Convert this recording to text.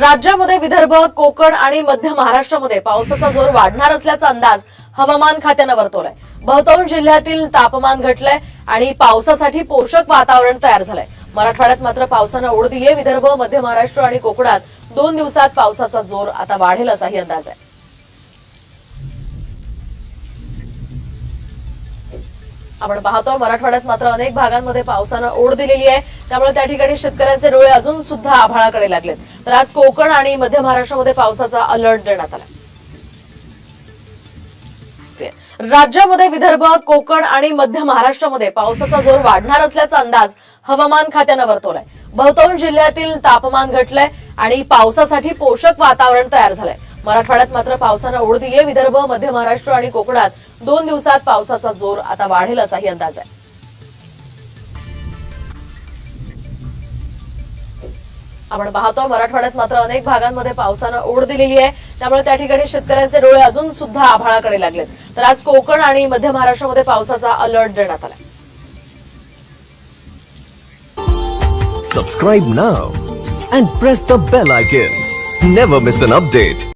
राज्यामध्ये विदर्भ कोकण आणि मध्य महाराष्ट्रामध्ये पावसाचा जोर वाढणार असल्याचा अंदाज हवामान खात्यानं वर्तवलाय. बहुतांश जिल्ह्यातील तापमान घटलंय आणि पावसासाठी पोषक वातावरण तयार झालंय. मराठवाड्यात मात्र पावसानं ओढ दिली विदर्भ मध्य महाराष्ट्र आणि कोकणात दोन दिवसात पावसाचा जोर आता वाढेल असाही अंदाज आहे. आपण पाहतो मराठवाड्यात मात्र अनेक भागांमध्ये पावसानं ओढ दिलेली आहे. त्यामुळे त्या ठिकाणी शेतकऱ्यांचे डोळे अजून सुद्धा आभाळाकडे लागलेत. तर आज कोकण आणि मध्य महाराष्ट्रामध्ये पावसाचा अलर्ट देण्यात आला. राज्यामध्ये विदर्भ कोकण आणि मध्य महाराष्ट्रामध्ये पावसाचा जोर वाढणार असल्याचा अंदाज हवामान खात्यानं वर्तवलाय. बहुतांश जिल्ह्यातील तापमान घटलंय आणि पावसासाठी पोषक वातावरण तयार झालंय. मराठवाड्यात मात्र पावसानं ओढ दिलीय विदर्भ मध्य महाराष्ट्र आणि कोकणात दोन दिवसात पावसाचा जोर आता वाढेल असाही अंदाज आहे. आपण पाहतो मराठवाड्यात मात्र अनेक भागांमध्ये पावसानं ओढ दिलेली आहे. त्यामुळे त्या ठिकाणी शेतकऱ्यांचे डोळे अजून सुद्धा आभाळाकडे लागलेत. तर आज कोकण आणि मध्य महाराष्ट्रामध्ये पावसाचा अलर्ट देण्यात आला subscribe now and press the bell icon never miss an update